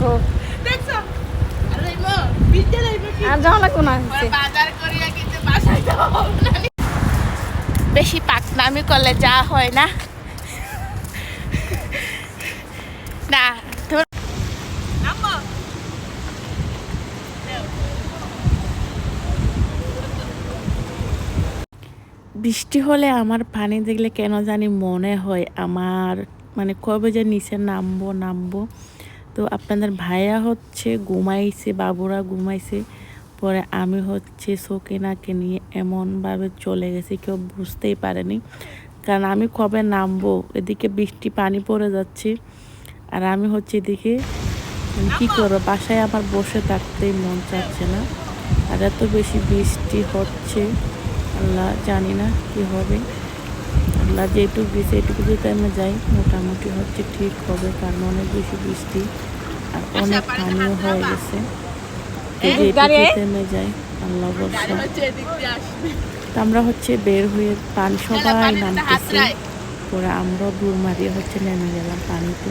দেখো দেখছ আরে মা বিদ্যা লাইবে কি আর যাওয়া লাগবো না ওরা বাজার করিয়া কিন্তু বাসায় যাওয়া হবে না নি। বেশি পাকনামি করলে যা হয় না না বৃষ্টি হলে আমার পানি দেখলে কেন জানি মনে হয় আমার মানে কবে যে নিচে নামবো নামবো তো আপনাদের ভাইয়া হচ্ছে ঘুমাইছে, বাবুরা ঘুমাইছে, পরে আমি হচ্ছে সকিনাকে নিয়ে এমনভাবে চলে গেছি, কেউ বুঝতেই পারেনি। কারণ আমি কবে নামবো? এদিকে বৃষ্টি, পানি পড়ে যাচ্ছে। আর আমি হচ্ছে এদিকে কি করব? বাসায় আমার বসে থাকতেই মন চাচ্ছে না। আর এত বেশি বৃষ্টি হচ্ছে, আল্লাহ জানি না কি হবে। আল্লাহ যেটুকু দিয়েছে এটুকু যদি আমি যাই, মোটামুটি হচ্ছে ঠিক হবে, কারণ অনেক বেশি বৃষ্টি। অনেক পানিও হয়ে গেছে। থেমে যাই আল্লাহ বর্ষা আমরা হচ্ছে বের হয়ে পানি সবাই নামতেছি। পরে আমরাও দূর মারিয়ে হচ্ছে নেমে গেলাম পানিতে।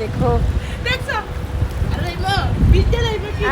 দেখো দেখছ আরে মা বিদ্যা লাইবে কি আর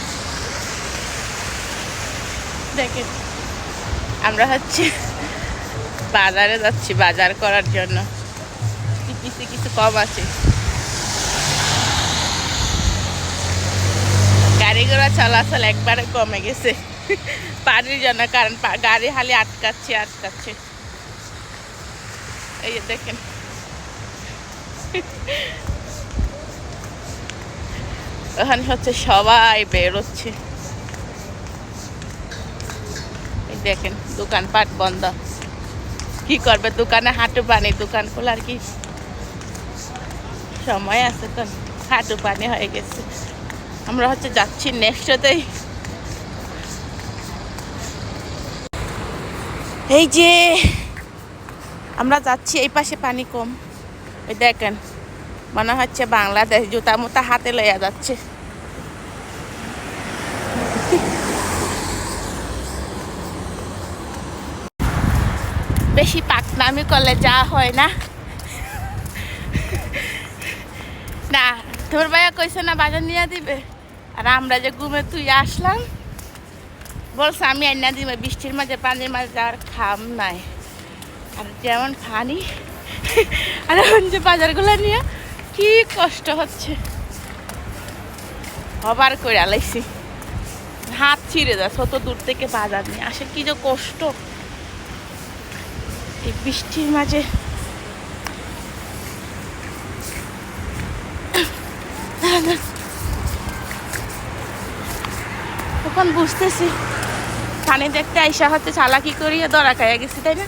দেখেন। আমরা হচ্ছে বাজারে যাচ্ছি, বাজার করার জন্য। কিছু কিছু কম আছে। গাড়ি ঘোড়া চলাচল একবারে কমে গেছে। পানির জন্য, কারণ গাড়ি হালি আটকাচ্ছে আটকাচ্ছে। এই দেখেন। ওখানে হচ্ছে সবাই বেরোচ্ছে এই দেখেন, দোকানপাট বন্ধ। কি করবে? দোকানে হাঁটু পানি, দোকান খোলার কি? সময় আছে তো, হাঁটু পানি হয়ে গেছে। আমরা হচ্ছে যাচ্ছি নেক্সটতেই এই যে, আমরা যাচ্ছি এই পাশে পানি কম। ওই দেখেন, মনে হচ্ছে বাংলাদেশ জুতা মুতা হাতে লইয়া যাচ্ছে। বেশি পাকনামি করলে যা হয় না। না, তোর ভাইয়া কইছে না বাজার নিয়ে দিবে? আর আমরা যে ঘুমে তুই আসলাম, বলছে আমি আইনা দিবে, বৃষ্টির মাঝে পানির মাঝে যাওয়ার খাম নাই। আর যেমন পানি, আর এখন যে বাজারগুলো নিয়ে কি কষ্ট হচ্ছে। হবার করে আলাইছি হাত ছিঁড়ে যাচ্ছে অত দূর থেকে বাজার নিয়ে। আসে কি যে কষ্ট। এই বৃষ্টির মাঝে। তখন বুঝতেছি। পানি দেখতে আইসা হচ্ছে চালাকি করিয়ে দরা খাইয়া গেছি, তাই না?